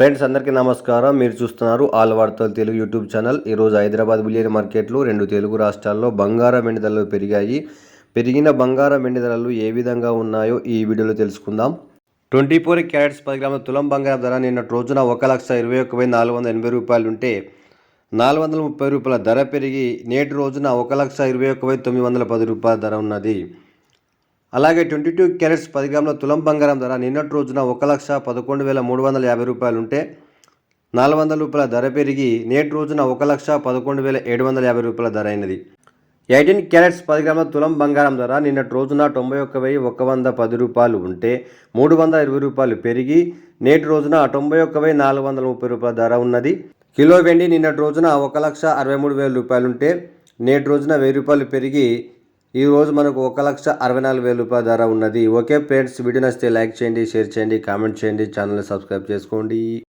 Friends అందరికీ నమస్కారం. మీరు చూస్తున్నారు ఆల్ వార్తలు తెలుగు యూట్యూబ్ ఛానల్. ఈరోజు హైదరాబాద్ బులియన్ మార్కెట్లు రెండు తెలుగు రాష్ట్రాల్లో బంగారం వెండి ధరలు పెరిగాయి. పెరిగిన బంగారం వెండి ధరలు ఏ విధంగా ఉన్నాయో ఈ వీడియోలో తెలుసుకుందాం. ట్వంటీ ఫోర్ క్యారెట్స్ పది గ్రాముల తులం బంగారం ధర నిన్నటి రోజున ఒక లక్ష ఇరవై ఒక్క వెయ్యి నాలుగు వందల ఎనభై రూపాయలు ఉంటే నాలుగు వందల ముప్పై రూపాయల ధర పెరిగి నేటి రోజున ఒక లక్ష ఇరవై ఒక్క వెయ్యి తొమ్మిది వందల పది రూపాయల ధర ఉన్నది. అలాగే ట్వంటీ టూ క్యారెట్స్ పది గ్రాముల తులం బంగారం ధర నిన్నటి రోజున ఒక లక్ష పదకొండు వేల మూడు వందల యాభై రూపాయలు ఉంటే నాలుగు వందల రూపాయల ధర పెరిగి నేటి రోజున ఒక లక్ష పదకొండు వేల ఏడు వందల యాభై రూపాయల ధర అయినది. ఎయిటీన్ క్యారెట్స్ పది గ్రాముల తులం బంగారం ధర నిన్నటి రోజున తొంభై ఒక్క వెయ్యి ఒక వంద పది రూపాయలు ఉంటే మూడు వందల ఇరవై రూపాయలు పెరిగి నేటి రోజున తొంభై ఒక్క వెయ్యి నాలుగు వందల ముప్పై రూపాయల ధర ఉన్నది. కిలో వెండి నిన్నటి రోజున ఒక లక్ష అరవై మూడు వేల రూపాయలుంటే నేటి రోజున వెయ్యి రూపాయలు పెరిగి ఈ రోజు మనకు ఒక లక్ష అరవై నాలుగు వేల రూపాయల ధర ఉన్నది. ఓకే ఫ్రెండ్స్ వీడియో నచ్చితే లైక్ చేయండి షేర్ చేయండి కామెంట్ చేయండి ఛానల్ని సబ్స్క్రైబ్ చేసుకోండి.